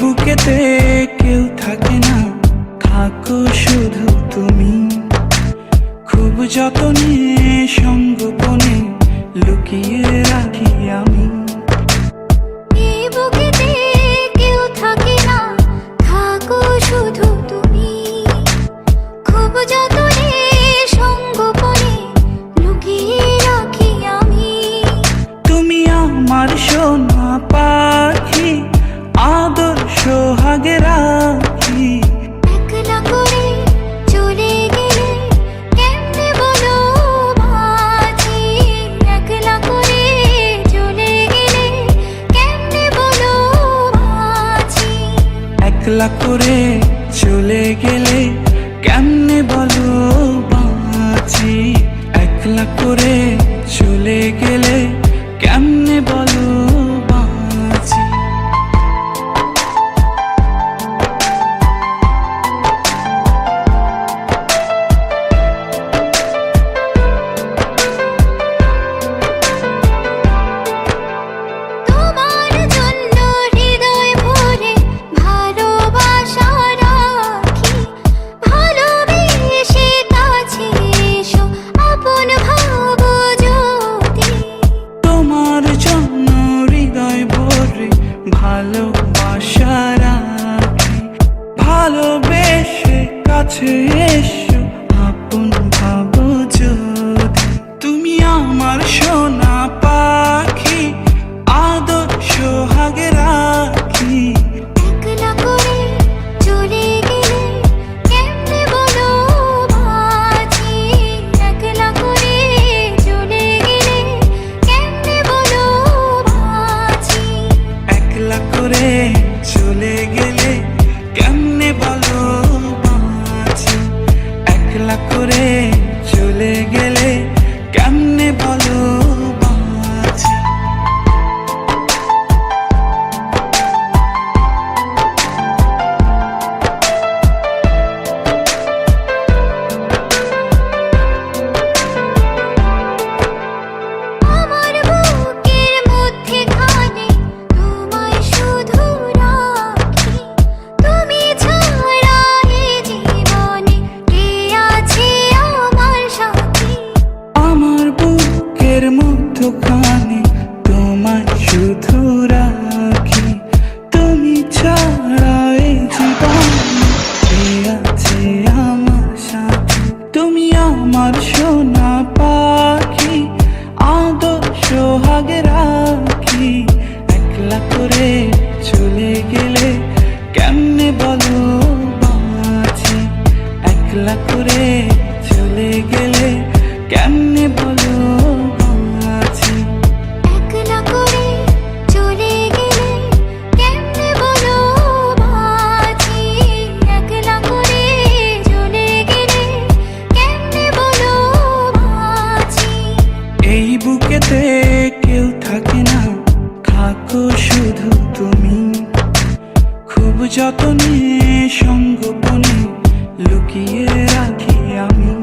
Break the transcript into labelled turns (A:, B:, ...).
A: বুকেতে কেউ থাকে না। থাকো শুধু তুমি। খুব যতনে সঙ্গোপনে লুকিয়ে রাখি আমি। আদর্শ হাগে রাখি।
B: একলা করে চলে গেলে কেমনে বলো বাঁচি একলা করে চলে গেলে কেমনে বলো বাঁচি
A: একলা করে চলে গেলে কেমনে বলো বাঁচি একলা করে চলে
B: look চলে গেলে কেমনে বলো একলা করে চলে গেলে তোমায় শুধু রাখি, তুমি ছাড়া
A: এই জীবন আছে আমার সাথে? তুমি আমার সোনা পাখি আদর্শ হাগে রাখি। একলা করে চলে গেলে কেমনে বলো বাঁচি? একলা করে চলে গেলে কেমনে বলো যতনে সঙ্গোপনে লুকিয়ে রাখি আমি।